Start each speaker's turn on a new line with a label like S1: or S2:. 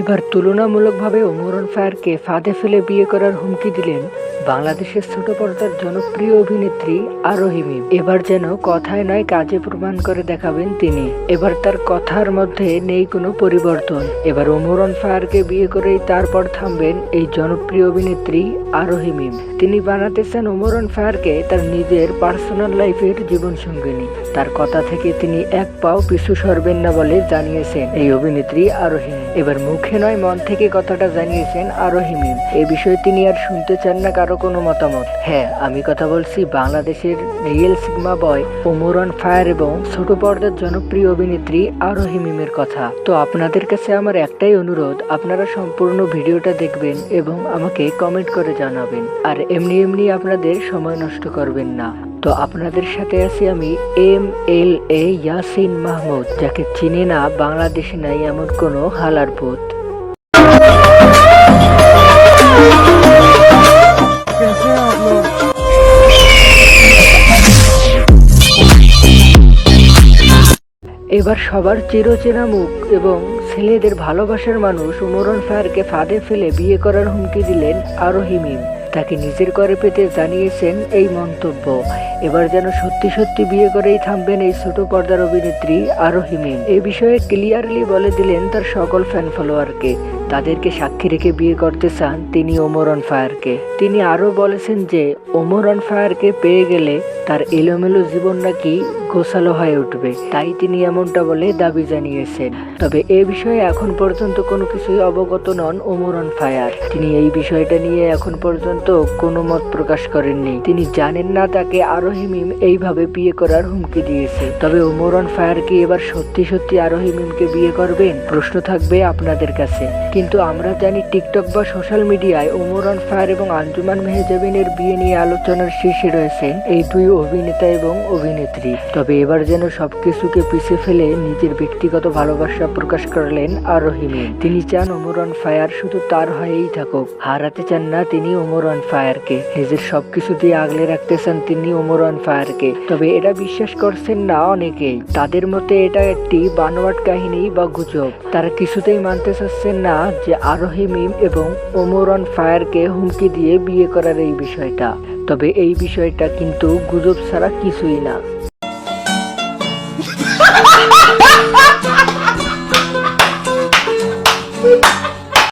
S1: এবার তুলনামূলকভাবে ওমরন ফায়ারকে ফাঁদে ফেলে বিয়ে করার হুমকি দিলেন বাংলাদেশের ছোট পর্দার জনপ্রিয় অভিনেত্রী আরোহী মিম। এবার যেন কথায় নয় কাজে প্রমাণ করে দেখাবেন তিনি। এবার তার কথার মধ্যে নেই কোনো পরিবর্তন। এবার ওমরন ফায়ারকে বিয়ে করেই তারপর থামবেন এই জনপ্রিয় অভিনেত্রী আরোহী মিম। তিনি বানাতে চান ওমরন ফায়ারকে তার নিজের পার্সোনাল লাইফের জীবন সঙ্গিনী তার কথা থেকে তিনি এক পাও পিছু সরবেন না বলে জানিয়েছেন এই অভিনেত্রী আরোহী এবার মুখে নয় মন থেকে কথাটা জানিয়েছেন আরোহী মিম এ বিষয়ে তিনি আর শুনতে চান না কারও কোনো মতামত। হ্যাঁ আমি কথা বলছি বাংলাদেশের রিয়েল সিগমা বয় ওমরন ফায়ার এবং ছোট পর্দার জনপ্রিয় অভিনেত্রী আরোহী মিমের কথা। তো আপনাদের কাছে আমার একটাই অনুরোধ, আপনারা সম্পূর্ণ ভিডিওটা দেখবেন এবং আমাকে কমেন্ট করে জানাবেন। আর এমনি এমনি আপনাদের সময় নষ্ট করবেন না। তো আপনাদের সাথে আছি আমি M L A Yasin Mahmud, যাকে চিনে না বাংলাদেশে নাই এমন কোনো হালার পুত। এবার সবার চিরচেনা মুখ এবং ছেলেদের ভালোবাসার মানুষ উমরন ফায়ারকে ফাঁদে ফেলে বিয়ে করার হুমকি দিলেন আরোহী মিম। তাকে নিজের করে পেতে জানিয়েছেন এই মন্তব্য। এবার যেন সত্যি সত্যি বিয়ে করেই থামবেন এই ছোট পর্দার অভিনেত্রী আরোহী মিম। এ বিষয়ে ক্লিয়ারলি বলে দিলেন তার সকল ফ্যান ফলোয়ারকে তাদেরকে সাক্ষী রেখে বিয়ে করতে চান তিনি ওমরন ফায়ারকে তিনি আরও বলেছেন যে ওমরন ফায়ারকে পেয়ে গেলে তার এলোমেলো জীবন নাকি গোছালো হয়ে উঠবে। তাই তিনি এমনটা বলে দাবি জানিয়েছেন। তবে এ বিষয়ে এখন পর্যন্ত কোনো কিছুই অবগত নন ওমরন ফায়ার তিনি এই বিষয়টা নিয়ে এখন পর্যন্ত কোনো মত প্রকাশ করেননি। তিনি জানেন না তাকে আরোহী মিম এইভাবে বিয়ে করার হুমকি দিয়েছে। তবে ওমরন ফায়ার কি এবার সত্যি সত্যি আরোহী মিমকে বিয়ে করবেন? প্রশ্ন থাকবে আপনাদের কাছে। কিন্তু আমরা জানি টিকটক বা সোশ্যাল মিডিয়ায় ওমর ওমরন ফায়ার এবং আঞ্জুমান মেহজাবিনের বিয়ে নিয়ে আলোচনার শীর্ষে রয়েছেন এই দুই অভিনেতা এবং অভিনেত্রী। তবে এবার যেন সবকিছুকে পিছে ফেলে নিজের ব্যক্তিগত ভালোবাসা প্রকাশ করলেন আরোহী মিম তিনি চান ওমরন ফায়ার শুধু তার হয়েই থাকুক। হারাতে চান না তিনি ওমরন ফায়ারকে নিজের সবকিছু দিয়ে আগলে রাখতে চান তিনি ওমরন ফায়ারকে তবে এটা বিশ্বাস করছেন না অনেকেই। তাদের মতে এটা একটি বানোয়াট কাহিনী বা গুজব। তারা কিছুতেই মানতে চাচ্ছেন না যে আরোহী মিম এবং ওমরন ফায়ারকে হুমকি দিয়ে বিয়ে করার এই বিষয়টা। তবে এই বিষয়টা কিন্তু গুজব ছাড়া কিছুই না।